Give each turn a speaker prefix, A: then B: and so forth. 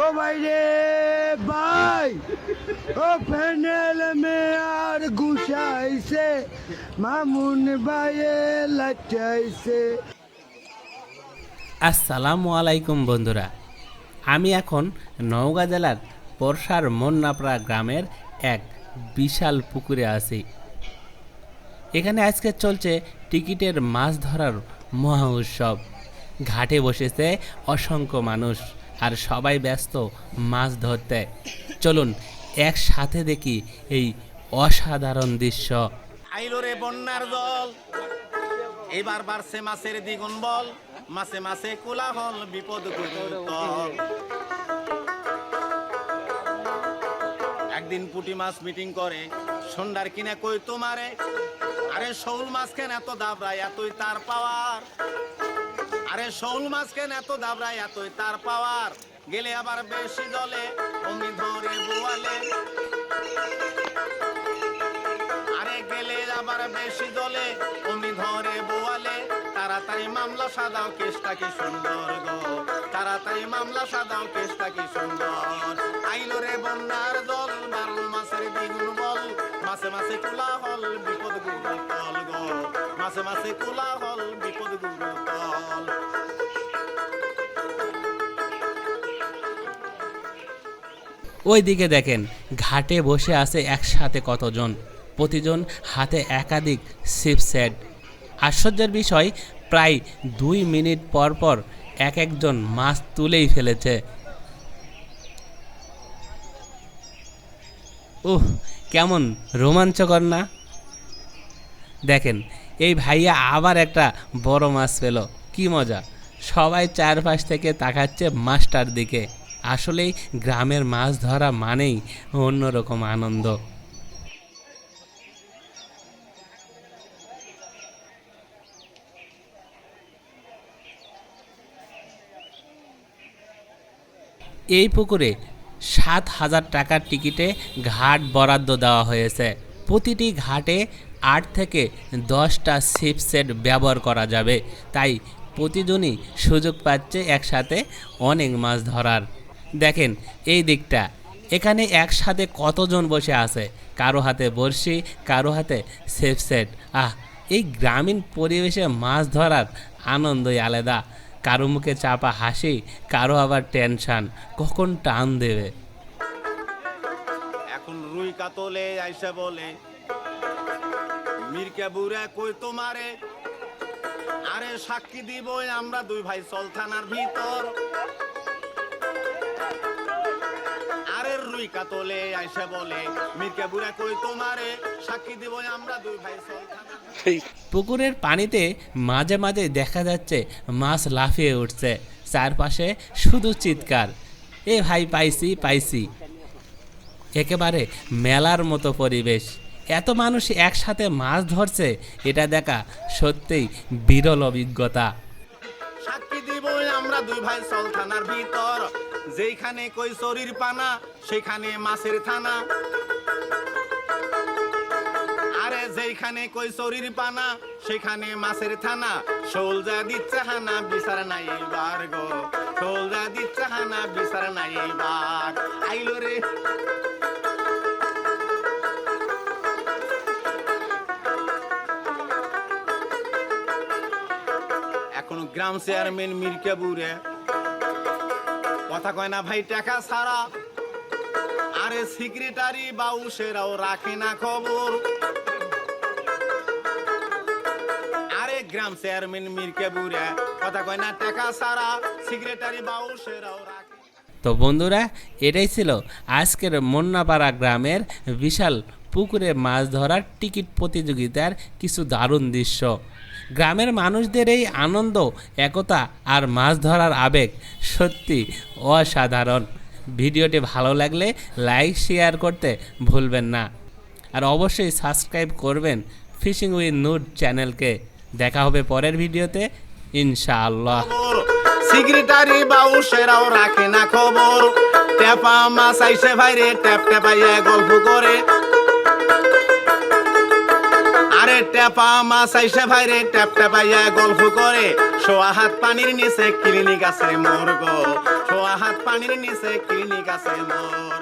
A: ও ভাই রে, ভাই। ও ফেনেল মে আর ঘুষাইছে মামুন ভাইয়ে লাচাইছে
B: আসসালামু আলাইকুম বন্ধুরা। আমি এখন নওগাঁ জেলার পরশার মন্নাপাড়া গ্রামের এক বিশাল পুকুরে আছি। এখানে আজকে চলছে টিকিটের মাছ ধরার মহা উৎসব। ঘাটে বসেছে অসংখ্য মানুষ। আর সবাই ব্যস্ত, মাছ ধরতে। চলুন, একসাথে দেখি এই অসাধারণ দৃশ্য।
C: আইলো রে বন্যার জল। এবার বাড়ছে মাছের দ্বিগুণ বল। মাসে মাসে কোলাহল, বিপদ একদিন পুটি মাছ মিটিং করে সন্ধ্যার কিনে কই তোমারে? আরে শৌল মাছ কেন এত দাবরায় এতই তার পাওয়ার। আরে শৌল মাছ কেন এত দাবরায় এতই তার পাওয়ার। গেলে আবার বেশি জলে অমি ধরে বোয়ালে। আরে গেলে আবার বেশি দলে অমনি ধরে বোয়ালে। তাড়াতাড়ি মামলা সাদাও কেসটা কি সুন্দর গো। তাড়াতাড়ি মামলা সাদাও কেসটা কি সুন্দর। আইলো রে বন্যার দল, বারো মাসের দ্বিগুণ বল। মাসে মাসে কুলা হল বিপদ গুরু তল গো। মাসে মাসে কুলা হল বিপদ গুরু তল
B: ওই দিকে দেখেন, ঘাটে বসে আছে একসাথে কতজন? প্রতিজন হাতে একাধিক সিপ সেট আশ্চর্যের বিষয়, প্রায় দুই মিনিট পর পর এক একজন মাছ তুলেই ফেলেছে। উহ, কেমন রোমাঞ্চকর না? দেখেন, এই ভাইয়া আবার একটা বড় মাছ পেল। কি মজা, সবাই চারপাশ থেকে তাকাচ্ছে মাছটার দিকে। আসলেই গ্রামের মাছ ধরা মানেই অন্যরকম আনন্দ। এই পুকুরে সাত হাজার টাকার টিকিটে ঘাট বরাদ্দ দেওয়া হয়েছে। প্রতিটি ঘাটে আট থেকে দশটা সিপ সেট ব্যবহার করা যাবে। তাই প্রতিজনই সুযোগ পাচ্ছে একসাথে অনেক মাছ ধরার। দেখেন, এই দিকটা। এখানে একসাথে কতজন বসে আছে? কারও হাতে বড়শি, কারও হাতে সেফ সেট। আহ, এই গ্রামীণ পরিবেশে মাছ ধরার আনন্দই আলাদা। কারও মুখে চাপা হাসি, কারও আবার টেনশন। কখন টান দেবে?
C: এখন রুই কাতলে আইসে বলে, মির্কা বুড়া কই তোমারে? আরে সাক্ষী দিব আমরা দুই ভাই, চল থানার ভিতর। আরে কাতলে আইসে বলে মির্কা বুড়া কই তোমারে? সাক্ষী দিব আমরা দুই ভাই
B: পুকুরের পানিতে মাঝে মাঝে দেখা যাচ্ছে মাছ লাফিয়ে উঠছে। চারপাশে শুধু চিৎকার। এ ভাই পাইছি পাইছি। একেবারে মেলার মতো পরিবেশ। এত মানুষ একসাথে মাছ ধরছে এটা দেখা সত্যিই বিরল অভিজ্ঞতা।
C: সাক্ষী দিব আমরা দুই ভাই চল থানার ভিতর যেখানে কই শরীর পানা সেখানে মাছের থানা। আরে যেখানে কই শরীর পানা সেখানে মাছের থানা। সোলজা দিচ্ছে হানা বিচার নাই বার গো। সোলজা দিচ্ছে হানা বিচার নাই বার আইলো রে। এখন গ্রাম চেয়ারম্যান মির্কা বুড়ে কথা কয় না ভাই, টাকা ছাড়া। আরে সেক্রেটারি বাউসেরাও রাখে না খবর। আরে গ্রাম চেয়ারম্যান মির্কা বুড়ে, কথা কয় না, টাকা ছাড়া। সেক্রেটারি বাউসেরাও রাখে
B: তো বন্ধুরা, এটাই ছিল আজকের মন্নাপাড়া গ্রামের বিশাল পুকুরে মাছ ধরার টিকিট প্রতিযোগিতার কিছু দারুণ দৃশ্য। গ্রামের মানুষদের এই আনন্দ, একতা আর মাছ ধরার আবেগ সত্যি অসাধারণ। ভিডিওটি ভালো লাগলে লাইক, শেয়ার করতে ভুলবেন না। আর অবশ্যই সাবস্ক্রাইব করবেন ফিশিং উইথ নুড চ্যানেলকে। দেখা হবে পরের ভিডিওতে, ইনশাআল্লাহ।
C: সেক্রেটারি বাউসেরাও রাখে না খবর। ট্যাপা মাছ আইসে ভাইরে, ট্যাপ ট্যাপাইয়া গল্প করে। আরে ট্যাপা, মাছ আইসে ভাইরে, ট্যাপ ট্যাপাইয়া গল্প করে। সোয়া হাত পানির নিচে ক্লিনিক আছে মোর গো সোয়া হাত পানির নিচে ক্লিনিক আছে মোর